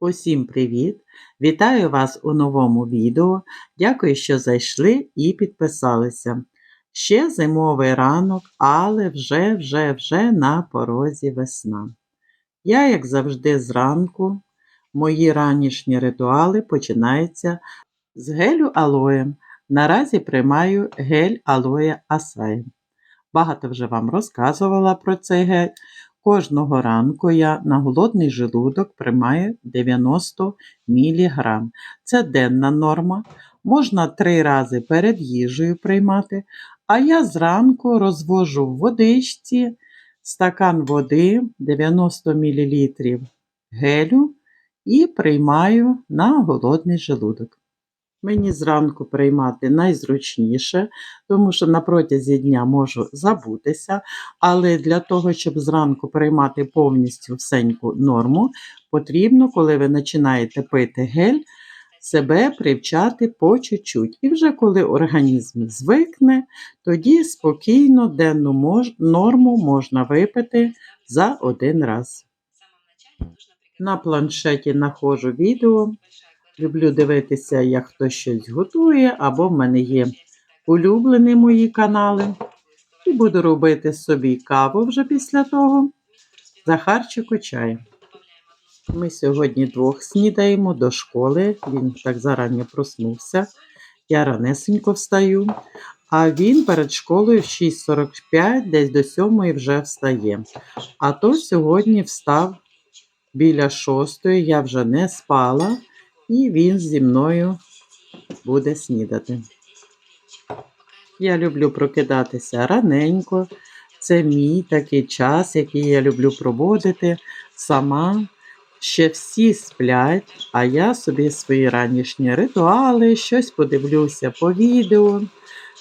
Усім привіт! Вітаю вас у новому відео. Дякую, що зайшли і підписалися. Ще зимовий ранок, але вже вже вже на порозі весна. Я, як завжди, зранку, мої ранішні ритуали починаються з гелю алоєм. Наразі приймаю гель алоє асай. Багато вже вам розказувала про цей гель. Кожного ранку я на голодний желудок приймаю 90 мг. Це денна норма. Можна три рази перед їжею приймати, а я зранку розвожу в водичці стакан води 90 мл гелю і приймаю на голодний желудок. Мені зранку приймати найзручніше, тому що на протязі дня можу забутися, але для того, щоб зранку приймати повністю всеньку норму, потрібно, коли ви починаєте пити гель, себе привчати по чуть-чуть. І вже коли організм звикне, тоді спокійно денну норму можна випити за один раз. На планшеті знаходжу відео. Люблю дивитися, як хтось щось готує, або в мене є улюблені мої канали. І буду робити собі каву вже після того. Захарчику чай. Ми сьогодні двох снідаємо до школи. Він так зарані проснувся. Я ранесенько встаю, а він перед школою в 6.45, десь до 7 вже встає. А то сьогодні встав біля 6, я вже не спала і він зі мною буде снідати. Я люблю прокидатися раненько. Це мій такий час, який я люблю проводити сама. Ще всі сплять, а я собі свої ранішні ритуали, щось подивлюся по відео,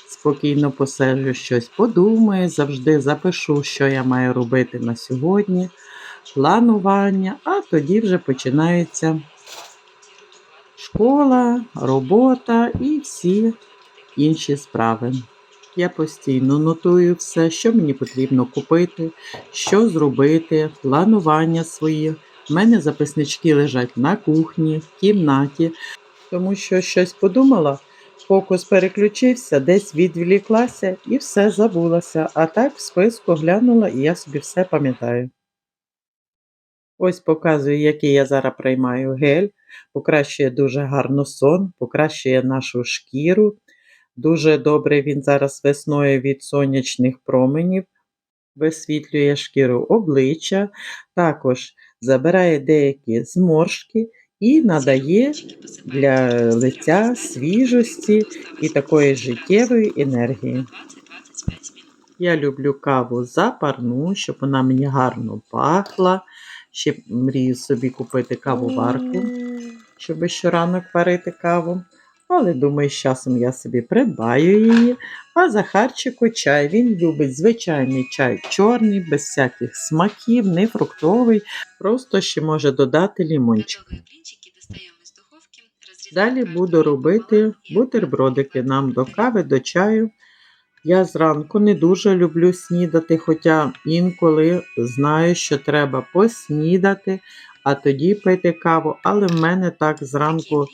спокійно посиджу, щось подумаю, завжди запишу, що я маю робити на сьогодні, планування, а тоді вже починається школа, робота і всі інші справи. Я постійно нотую все, що мені потрібно купити, що зробити, планування своє. У мене записнички лежать на кухні, в кімнаті, тому що щось подумала, фокус переключився, десь відвліклася і все забулося. А так в списку глянула і я собі все пам'ятаю. Ось показую, який я зараз приймаю гель. Покращує дуже гарно сон, покращує нашу шкіру. Дуже добре він зараз весною від сонячних променів, висвітлює шкіру обличчя, також забирає деякі зморшки і надає для лиця свіжості і такої життєвої енергії. Я люблю каву запарну, щоб вона мені гарно пахла. Ще мрію собі купити кавоварку, щоб щоранок варити каву. Але думаю, з часом я собі придбаю її. А Захарчику чай. Він любить звичайний чай чорний, без всяких смаків, не фруктовий, просто ще може додати лімончик. Далі буду робити бутербродики нам до кави, до чаю. Я зранку не дуже люблю снідати, хоча інколи знаю, що треба поснідати, а тоді пити каву. Але в мене так зранку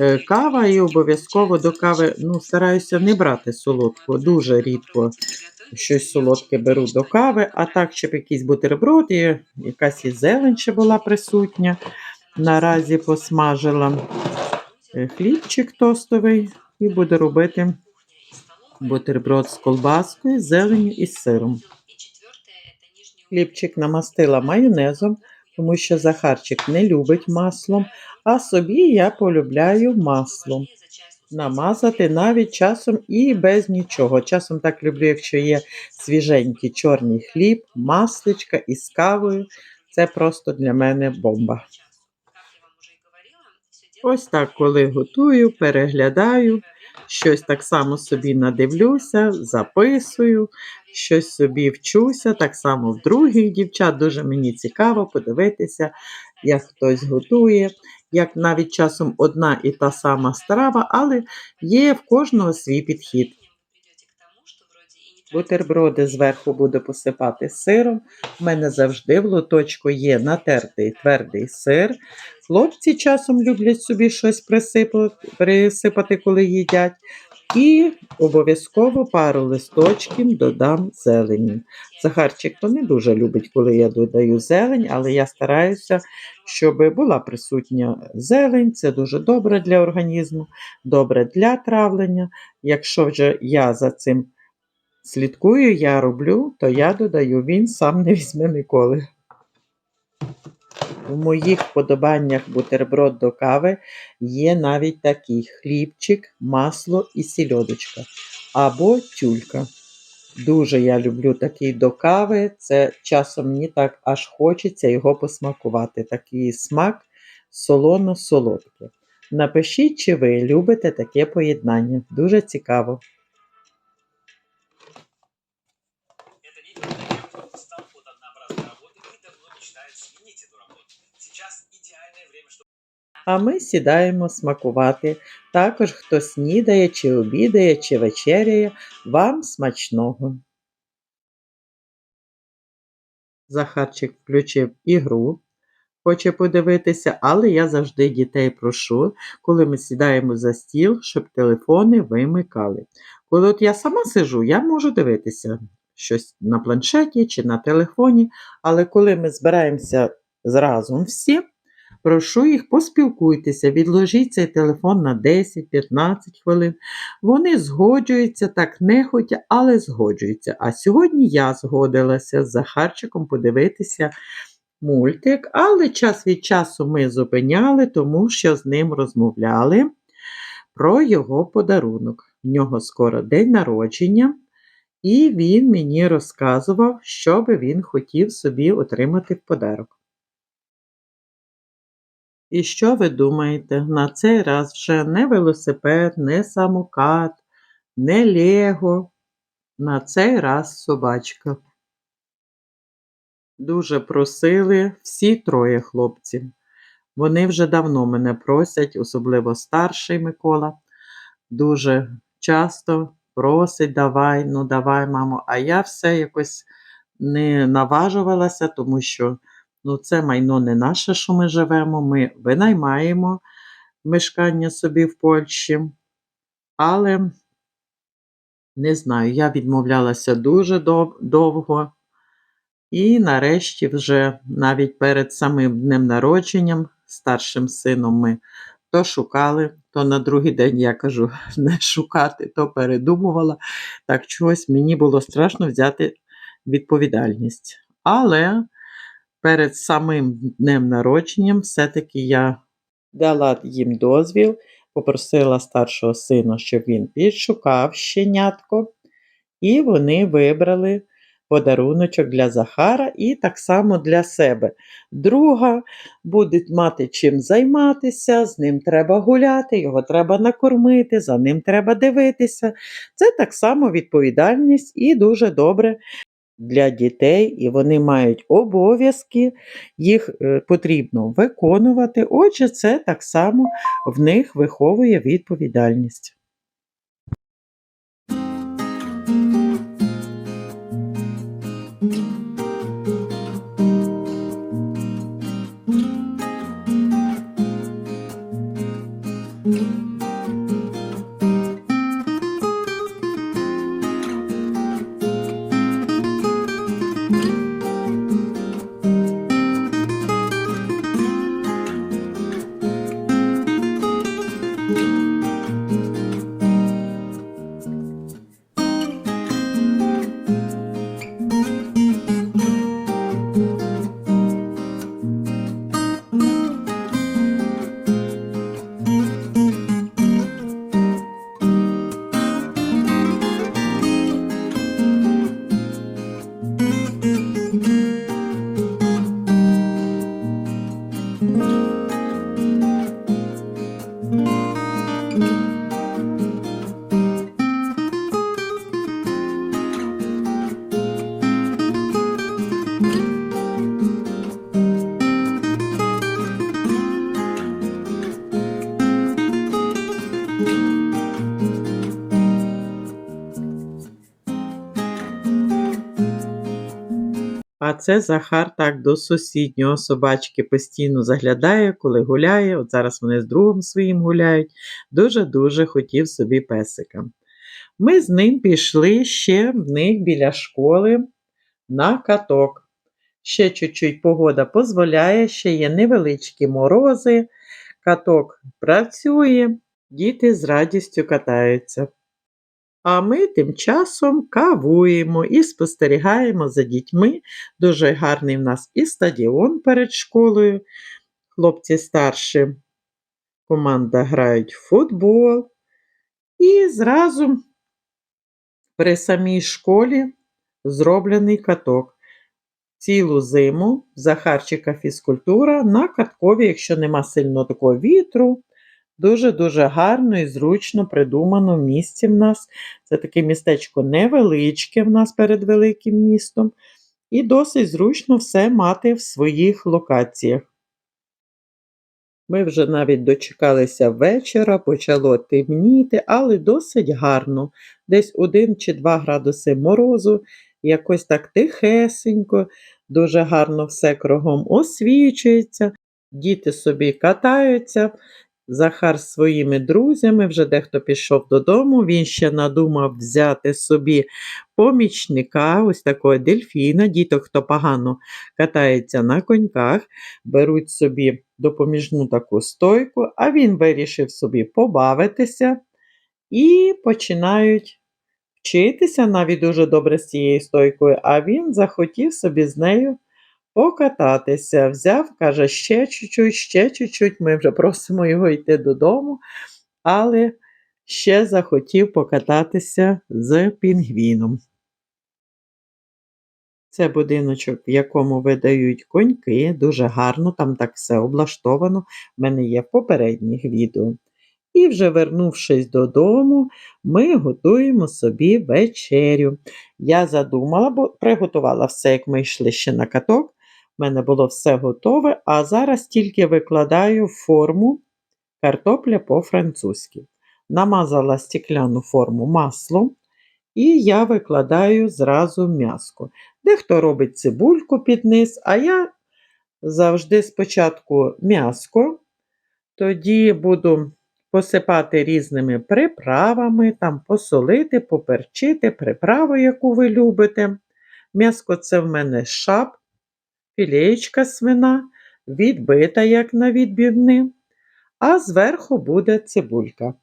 е, кава і обов'язково до кави ну, стараюся не брати солодку. Дуже рідко щось солодке беру до кави, а так, щоб якийсь бутерброд і якась і зелень ще була присутня. Наразі посмажила е, хлібчик тостовий і буду робити бутерброд з колбаскою, зеленю і сиром. Хлібчик намастила майонезом, тому що Захарчик не любить маслом, а собі я полюбляю маслом. Намазати навіть часом і без нічого. Часом так люблю, якщо є свіженький чорний хліб, масличка із кавою. Це просто для мене бомба. Ось так, коли готую, переглядаю, щось так само собі надивлюся, записую, щось собі вчуся, так само в других дівчат. Дуже мені цікаво подивитися, як хтось готує, як навіть часом одна і та сама страва, але є в кожного свій підхід. Бутерброди зверху буду посипати сиром. У мене завжди в лоточку є натертий твердий сир. Хлопці часом люблять собі щось присипати, присипати коли їдять. І обов'язково пару листочків додам зелені. Захарчик то не дуже любить, коли я додаю зелень, але я стараюся, щоб була присутня зелень. Це дуже добре для організму, добре для травлення. Якщо вже я за цим слідкую, я роблю, то я додаю, він сам не візьме ніколи. У моїх вподобаннях бутерброд до кави є навіть такий хлібчик, масло і сільодочка або тюлька. Дуже я люблю такий до кави. Це часом мені так аж хочеться його посмакувати. Такий смак солоно-солодкий. Напишіть, чи ви любите таке поєднання. Дуже цікаво. А ми сідаємо смакувати. Також хто снідає, чи обідає, чи вечеряє, вам смачного. Захарчик включив ігру, хоче подивитися, але я завжди дітей прошу, коли ми сідаємо за стіл, щоб телефони вимикали. Коли от я сама сижу, я можу дивитися щось на планшеті чи на телефоні, але коли ми збираємося зразу всі, Прошу їх, поспілкуйтеся, відложіть цей телефон на 10-15 хвилин. Вони згоджуються, так нехотя, але згоджуються. А сьогодні я згодилася з Захарчиком подивитися мультик, але час від часу ми зупиняли, тому що з ним розмовляли про його подарунок. В нього скоро день народження, і він мені розказував, що би він хотів собі отримати в подарок. І що ви думаєте? На цей раз вже не велосипед, не самокат, не Лего. На цей раз собачка. Дуже просили всі троє хлопців. Вони вже давно мене просять, особливо старший Микола. Дуже часто просить, давай, ну давай, мамо. А я все якось не наважувалася, тому що Ну, це майно не наше, що ми живемо. Ми винаймаємо мешкання собі в Польщі. Але не знаю, я відмовлялася дуже дов- довго. І нарешті, вже навіть перед самим днем народженням, старшим сином, ми то шукали, то на другий день я кажу, не шукати, то передумувала. Так чогось мені було страшно взяти відповідальність. Але перед самим днем народженням все-таки я дала їм дозвіл, попросила старшого сина, щоб він підшукав щенятко, і вони вибрали подаруночок для Захара і так само для себе. Друга будуть мати чим займатися, з ним треба гуляти, його треба накормити, за ним треба дивитися. Це так само відповідальність і дуже добре для дітей, і вони мають обов'язки, їх е, потрібно виконувати. Отже, це так само в них виховує відповідальність. Це Захар так до сусіднього собачки постійно заглядає, коли гуляє. От зараз вони з другом своїм гуляють. Дуже-дуже хотів собі песика. Ми з ним пішли ще в них біля школи на каток. Ще чуть-чуть погода дозволяє, ще є невеличкі морози, каток працює, діти з радістю катаються. А ми тим часом кавуємо і спостерігаємо за дітьми. Дуже гарний в нас і стадіон перед школою. Хлопці старші команда грають в футбол. І зразу при самій школі зроблений каток. Цілу зиму Захарчика фізкультура на каткові, якщо нема сильно такого вітру. Дуже-дуже гарно і зручно придумано в місті в нас. Це таке містечко невеличке в нас перед великим містом. І досить зручно все мати в своїх локаціях. Ми вже навіть дочекалися вечора, почало темніти, але досить гарно. Десь 1 чи 2 градуси морозу, якось так тихесенько, дуже гарно все кругом освічується, діти собі катаються. Захар з своїми друзями, вже дехто пішов додому, він ще надумав взяти собі помічника, ось такого дельфіна, діток, хто погано катається на коньках, беруть собі допоміжну таку стойку, а він вирішив собі побавитися і починають вчитися навіть дуже добре з цією стойкою, а він захотів собі з нею покататися. Взяв, каже, ще чуть-чуть, ще чуть-чуть. Ми вже просимо його йти додому, але ще захотів покататися з пінгвіном. Це будиночок, в якому видають коньки, дуже гарно, там так все облаштовано. В мене є в попередніх відео. І вже вернувшись додому, ми готуємо собі вечерю. Я задумала, бо приготувала все, як ми йшли ще на каток. У мене було все готове, а зараз тільки викладаю форму картопля по-французьки. Намазала стекляну форму маслом, і я викладаю зразу м'яско. Дехто робить цибульку під низ, а я завжди спочатку м'яско, тоді буду посипати різними приправами, там посолити, поперчити, приправу, яку ви любите. М'яско це в мене шап, філеєчка свина, відбита, як на відбівни, а зверху буде цибулька.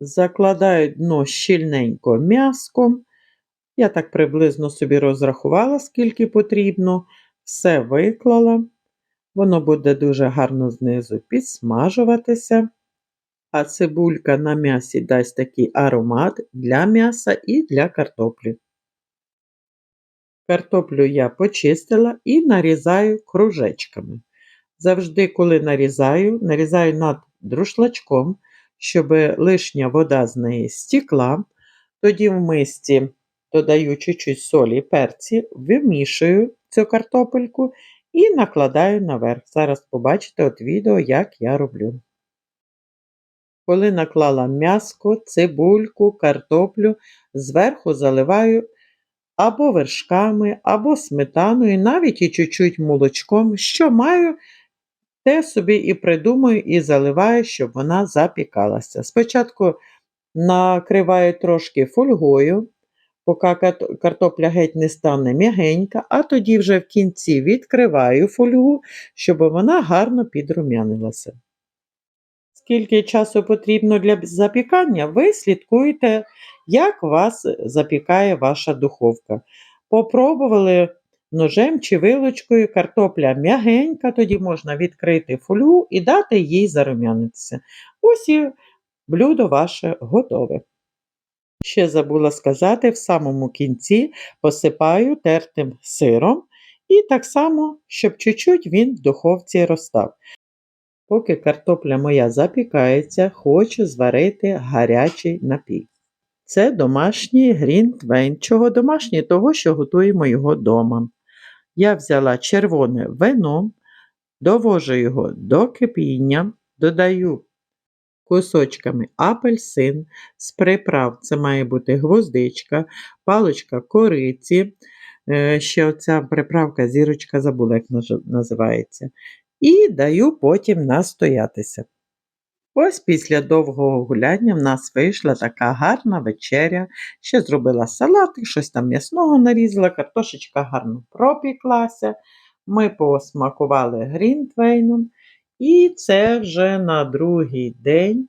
Закладаю дно щільненько м'яском. Я так приблизно собі розрахувала, скільки потрібно, все виклала. Воно буде дуже гарно знизу підсмажуватися, а цибулька на м'ясі дасть такий аромат для м'яса і для картоплі. Картоплю я почистила і нарізаю кружечками. Завжди, коли нарізаю, нарізаю над друшлачком, щоб лишня вода з неї стікла. Тоді в мисці додаю чуть-чуть солі і перці, вимішую цю картопельку і накладаю наверх. Зараз побачите от відео, як я роблю. Коли наклала м'яско, цибульку, картоплю, зверху заливаю або вершками, або сметаною, навіть і чуть-чуть молочком. Що маю, те собі і придумаю, і заливаю, щоб вона запікалася. Спочатку накриваю трошки фольгою, поки картопля геть не стане м'ягенька, а тоді вже в кінці відкриваю фольгу, щоб вона гарно підрумянилася. Скільки часу потрібно для запікання, ви слідкуєте, як вас запікає ваша духовка. Попробували ножем чи вилочкою, картопля м'ягенька, тоді можна відкрити фольгу і дати їй зарум'янитися. Ось і блюдо ваше готове. Ще забула сказати, в самому кінці посипаю тертим сиром і так само, щоб чуть-чуть він в духовці розстав. Поки картопля моя запікається, хочу зварити гарячий напій. Це домашній грінтвейн. Чого домашній? Того, що готуємо його вдома. Я взяла червоне вино, довожу його до кипіння, додаю кусочками апельсин, з приправ це має бути гвоздичка, паличка кориці, Е, ще оця приправка, зірочка забула, як називається. І даю потім настоятися. Ось після довгого гуляння в нас вийшла така гарна вечеря. Ще зробила салатик, щось там м'ясного нарізала, картошечка гарно пропіклася. Ми посмакували грінтвейном. І це вже на другий день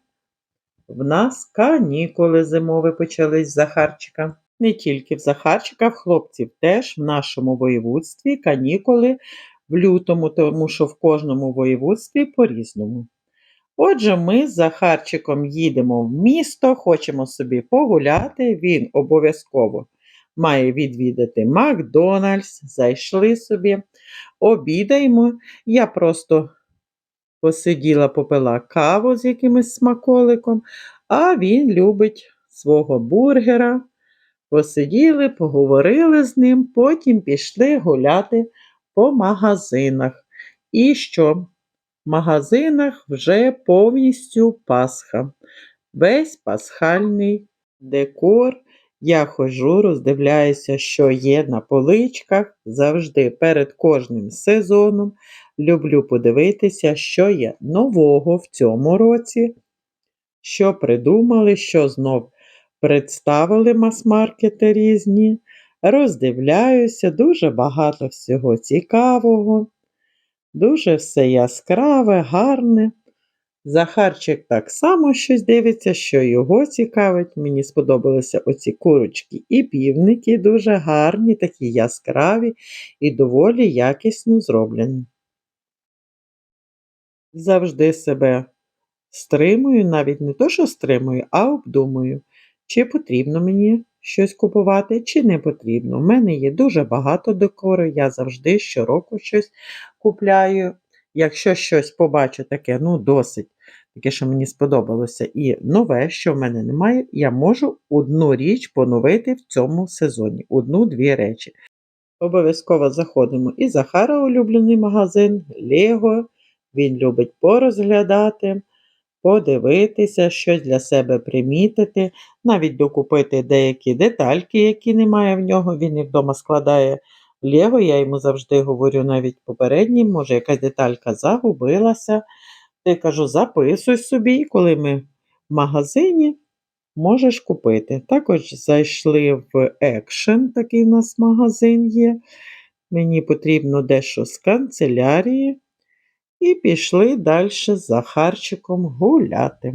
в нас канікули зимові почались в Захарчика. Не тільки в Захарчика, в хлопців теж в нашому воєводстві канікули в лютому, тому що в кожному воєводстві по-різному. Отже, ми з Захарчиком їдемо в місто, хочемо собі погуляти. Він обов'язково має відвідати Макдональдс. Зайшли собі, обідаємо. Я просто посиділа, попила каву з якимось смаколиком, а він любить свого бургера. Посиділи, поговорили з ним, потім пішли гуляти по магазинах. І що? Магазинах вже повністю Пасха. Весь пасхальний декор. Я ходжу, роздивляюся, що є на поличках. Завжди перед кожним сезоном. Люблю подивитися, що є нового в цьому році, що придумали, що знов представили мас-маркети різні. Роздивляюся, дуже багато всього цікавого. Дуже все яскраве, гарне. Захарчик так само щось дивиться, що його цікавить. Мені сподобалися оці курочки і півники, дуже гарні, такі яскраві і доволі якісно зроблені. Завжди себе стримую, навіть не то, що стримую, а обдумую, чи потрібно мені щось купувати, чи не потрібно. У мене є дуже багато декору, я завжди щороку щось купляю. Якщо щось побачу таке, ну, досить таке, що мені сподобалося, і нове, що в мене немає, я можу одну річ поновити в цьому сезоні. Одну-дві речі. Обов'язково заходимо і Захара улюблений магазин, Лего. Він любить порозглядати, подивитися, щось для себе примітити, навіть докупити деякі детальки, які немає в нього. Він їх вдома складає Лего. Я йому завжди говорю навіть попереднім, може, якась деталька загубилася. Я кажу, записуй собі, коли ми в магазині, можеш купити. Також зайшли в Action, такий у нас магазин є. Мені потрібно дещо з канцелярії. І пішли далі з Захарчиком гуляти.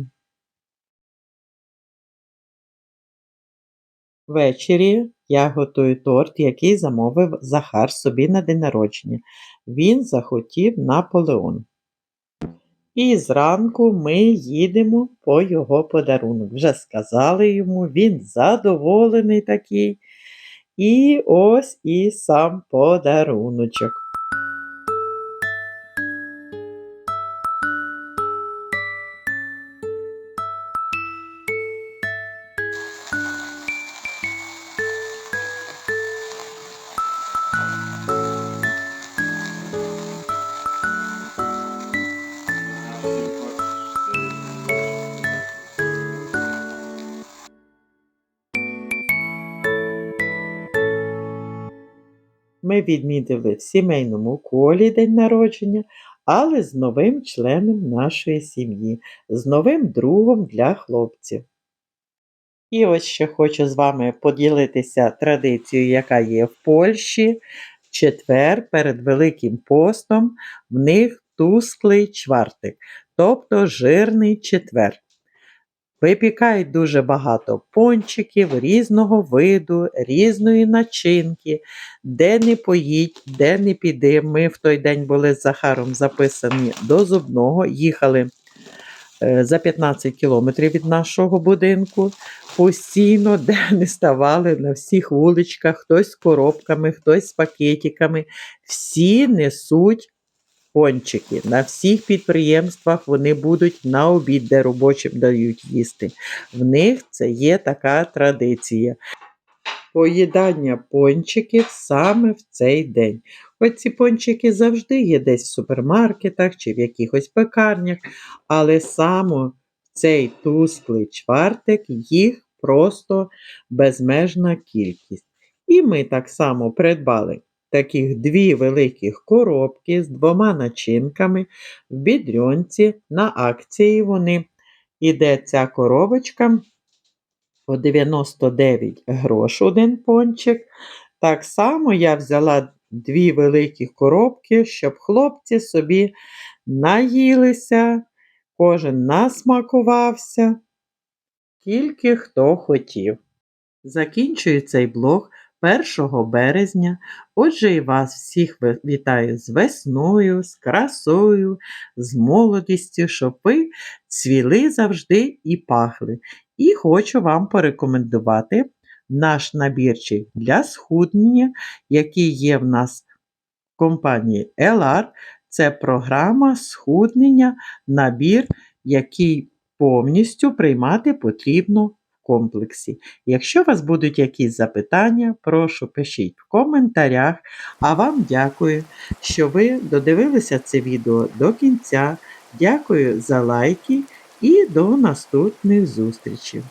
Ввечері я готую торт, який замовив Захар собі на день народження. Він захотів Наполеон. І зранку ми їдемо по його подарунок. Вже сказали йому, він задоволений такий. І ось і сам подаруночок. Ми відмітили в сімейному колі день народження, але з новим членом нашої сім'ї, з новим другом для хлопців. І ось ще хочу з вами поділитися традицією, яка є в Польщі. В четвер перед Великим постом в них тусклий чвартик, тобто жирний четвер. Випікають дуже багато пончиків різного виду, різної начинки, де не поїдь, де не піди. Ми в той день були з Захаром записані до зубного, їхали е, за 15 кілометрів від нашого будинку. Постійно, де не ставали на всіх вуличках, хтось з коробками, хтось з пакетиками. Всі несуть пончики. На всіх підприємствах вони будуть на обід, де робочим дають їсти. В них це є така традиція. Поїдання пончиків саме в цей день. Хоч ці пончики завжди є десь в супермаркетах чи в якихось пекарнях, але саме в цей тусклий чвартик їх просто безмежна кількість. І ми так само придбали таких дві великих коробки з двома начинками в бідрьонці. На акції вони іде ця коробочка по 99 грош один пончик. Так само я взяла дві великі коробки, щоб хлопці собі наїлися, кожен насмакувався, тільки хто хотів. Закінчую цей блог 1 березня. Отже, і вас всіх вітаю з весною, з красою, з молодістю, ви цвіли завжди і пахли. І хочу вам порекомендувати наш набірчик для схуднення, який є в нас в компанії LR. Це програма схуднення, набір, який повністю приймати потрібно комплексі. Якщо у вас будуть якісь запитання, прошу пишіть в коментарях. А вам дякую, що ви додивилися це відео до кінця. Дякую за лайки і до наступних зустрічей.